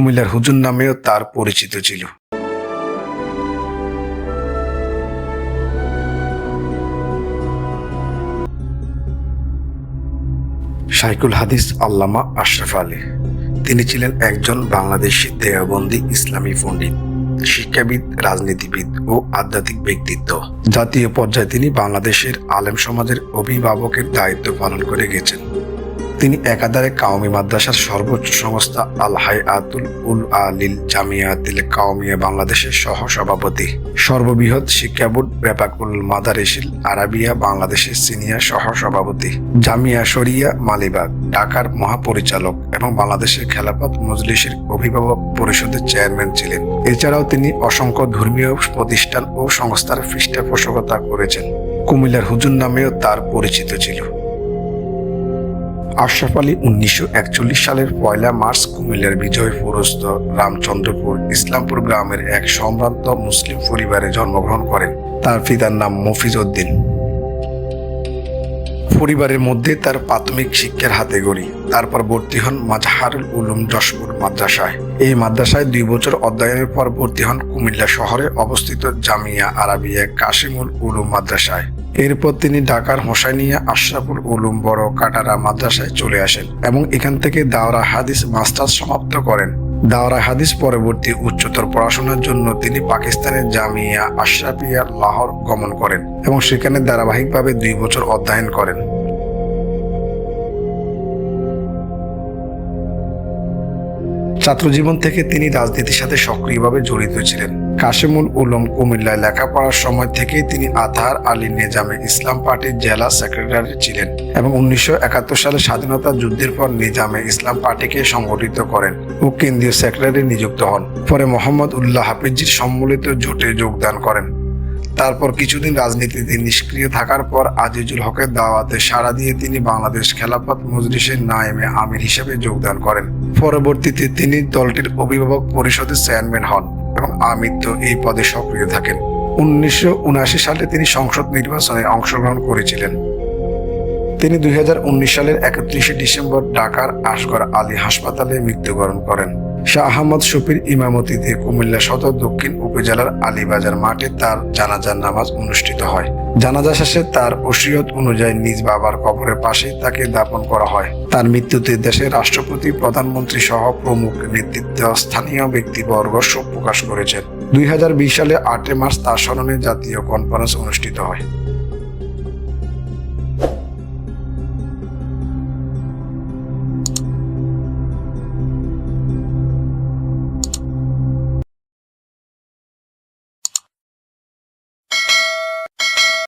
কুমিল্লার হুজুর নামেও তার পরিচিত ছিল। শাইকুল হাদিস আল্লামা আশরাফ আলী। তিনি ছিলেন একজন বাংলাদেশি দেহবন্দি ইসলামী পণ্ডিত শিক্ষাবিদ, রাজনীতিবিদ ও আধ্যাত্মিক ব্যক্তিত্ব। জাতীয় পর্যায়ে তিনি বাংলাদেশের আলেম সমাজের অভিভাবকের দায়িত্ব পালন করে গেছেন। তিনি একাধারে কাওমি মাদ্রাসার সর্বোচ্চ সংস্থা আল হায়াতুল উল আলিল জামিয়াতিল কাওমিয়া বাংলাদেশের সহ সভাপতি সর্ববৃহৎ শিক্ষা বোর্ড ব্যাপাকুল মাদারিসিল আরাবিয়া বাংলাদেশের সিনিয়র সহ সভাপতি জামিয়া শরিয়া মালিবাগ, ঢাকার মহাপরিচালক এবং বাংলাদেশের খেলাফত মজলিসের অভিভাবক পরিষদের চেয়ারম্যান ছিলেন। এছাড়াও তিনি অসংখ্য ধর্মীয় প্রতিষ্ঠান ও সংস্থার পৃষ্ঠপোষকতা করেছেন। কুমিল্লার হুজুর নামেও তার পরিচিত ছিল। আশরাফ আলী উনিশশো একচল্লিশ সালের পয়লা মার্চ কুমিল্লার বিজয়পুরস্থ রামচন্দ্রপুর ইসলামপুর গ্রামের এক সম্ভ্রান্ত মুসলিম পরিবারে জন্মগ্রহণ করেন। তার পিতার নাম মফিজ উদ্দিন। পরিবারের মধ্যে তার প্রাথমিক শিক্ষার হাতে গড়ি। তারপর ভর্তি হন মাজাহারুল উলুম যশপুর মাদ্রাসায়। এই মাদ্রাসায় দুই বছর অধ্যয়নের পর ভর্তি হন কুমিল্লা শহরে অবস্থিত জামিয়া আরাবিয়া কাশিমুল উলুম মাদ্রাসায়। এরপর তিনি ঢাকার হোসাইনিয়া আশরাফুল উলুম বড় কাটারা মাদ্রাসায় চলে আসেন এবং এখান থেকে দাওরা হাদিস মাস্টার্স সমাপ্ত করেন। দাওরা হাদিস পরবর্তী উচ্চতর পড়াশোনার জন্য তিনি পাকিস্তানের জামিয়া আশরাফিয়া লাহোর গমন করেন এবং সেখানে ধারাবাহিকভাবে দুই বছর অধ্যয়ন করেন। ছাত্রজীবন থেকে তিনি রাজনীতির সাথে সক্রিয়ভাবে জড়িত ছিলেন। কাশিমুল উলুম কুমিল্লায় লেখাপড়ার সময় থেকেই তিনি আতহার আলী নিজামে ইসলাম পার্টির জেলা সেক্রেটারি ছিলেন এবং উনিশশো একাত্তর সালে স্বাধীনতা যুদ্ধের পর নিজামে ইসলাম পার্টিকে সংগঠিত করেন ও কেন্দ্রীয় সেক্রেটারি নিযুক্ত হন। পরে মোহাম্মদ উল্লাহ হাফিজির সম্মিলিত জোটে যোগদান করেন। তারপর কিছুদিন রাজনীতিতে নিষ্ক্রিয় থাকার পর আজিজুল হকের দাওয়াতে সাড়া দিয়ে তিনি বাংলাদেশ খেলাফত মজলিসের নায়েমে আমির হিসেবে যোগদান করেন। পরবর্তীতে তিনি দলটির অভিভাবক পরিষদের চেয়ারম্যান হন। এবং আমৃত্য এই পদে সক্রিয় থাকেন। উনিশশো উনআশি সালে তিনি সংসদ নির্বাচনে অংশগ্রহণ করেছিলেন। তিনি দুই হাজার উনিশ সালের একত্রিশে ডিসেম্বর ঢাকার আসগর আলী হাসপাতালে মৃত্যুবরণ করেন। শাহ আহমদ শফির ইমামতিতে কুমিল্লা সদর দক্ষিণ উপজেলার আলীবাজার মাঠে তার জানাজার নামাজ অনুষ্ঠিত হয়। জানাজা শেষে তার ওসিয়ত অনুযায়ী নিজ বাবার কবরের পাশে তাকে দাপন করা হয়। তার মৃত্যুতে দেশের রাষ্ট্রপতি প্রধানমন্ত্রী সহ প্রমুখ নেতৃত্ব স্থানীয় ব্যক্তিবর্গ শোক প্রকাশ করেছেন। দুই হাজার বিশ সালে আটই মার্চ তার স্মরণে জাতীয় কনফারেন্স অনুষ্ঠিত হয়।